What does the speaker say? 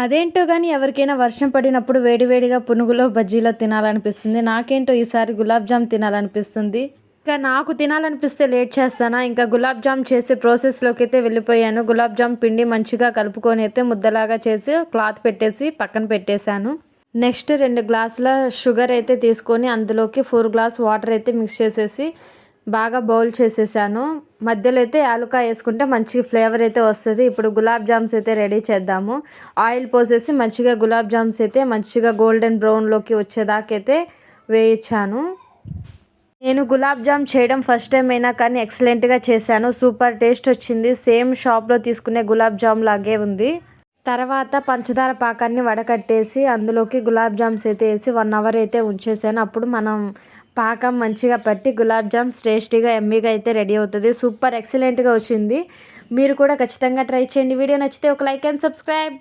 అదేంటో కానీ ఎవరికైనా వర్షం పడినప్పుడు వేడివేడిగా పునుగులో బజ్జీలో తినాలనిపిస్తుంది. నాకేంటో ఈసారి గులాబ్ జామ్ తినాలనిపిస్తుంది. ఇంకా నాకు తినాలనిపిస్తే లేట్ చేస్తానా? ఇంకా గులాబ్ జామ్ చేసే ప్రాసెస్లోకి అయితే వెళ్ళిపోయాను. గులాబ్ జామ్ పిండి మంచిగా కలుపుకొని అయితే ముద్దలాగా చేసి క్లాత్ పెట్టేసి పక్కన పెట్టేశాను. నెక్స్ట్ రెండు గ్లాసుల షుగర్ అయితే తీసుకొని అందులోకి ఫోర్ గ్లాస్ వాటర్ అయితే మిక్స్ చేసేసి బాగా బౌల్ చేసేసాను. మధ్యలో అయితే యాలుకాయ వేసుకుంటే మంచి ఫ్లేవర్ అయితే వస్తుంది. ఇప్పుడు గులాబ్ జామ్స్ అయితే రెడీ చేద్దాము. ఆయిల్ పోసేసి మంచిగా గులాబ్ జామ్స్ అయితే మంచిగా గోల్డెన్ బ్రౌన్లోకి వచ్చేదాకైతే వేయించాను. నేను గులాబ్ జామ్ చేయడం ఫస్ట్ టైం అయినా కానీ ఎక్సలెంట్గా చేశాను. సూపర్ టేస్ట్ వచ్చింది. సేమ్ షాప్లో తీసుకునే గులాబ్ జామ్ లాగే ఉంది. తర్వాత పంచదార పాకాన్ని వడకట్టేసి అందులోకి గులాబ్ జామ్స్ అయితే వేసి వన్ అవర్ అయితే ఉంచేసాను. అప్పుడు మనం పాకం మంచిగా పట్టి గులాబ్ జామ్ టేస్టీగా ఎమ్మీగా అయితే రెడీ అవుతుంది. సూపర్ ఎక్సలెంట్గా వచ్చింది. మీరు కూడా ఖచ్చితంగా ట్రై చేయండి. వీడియో నచ్చితే ఒక లైక్ అండ్ సబ్స్క్రైబ్.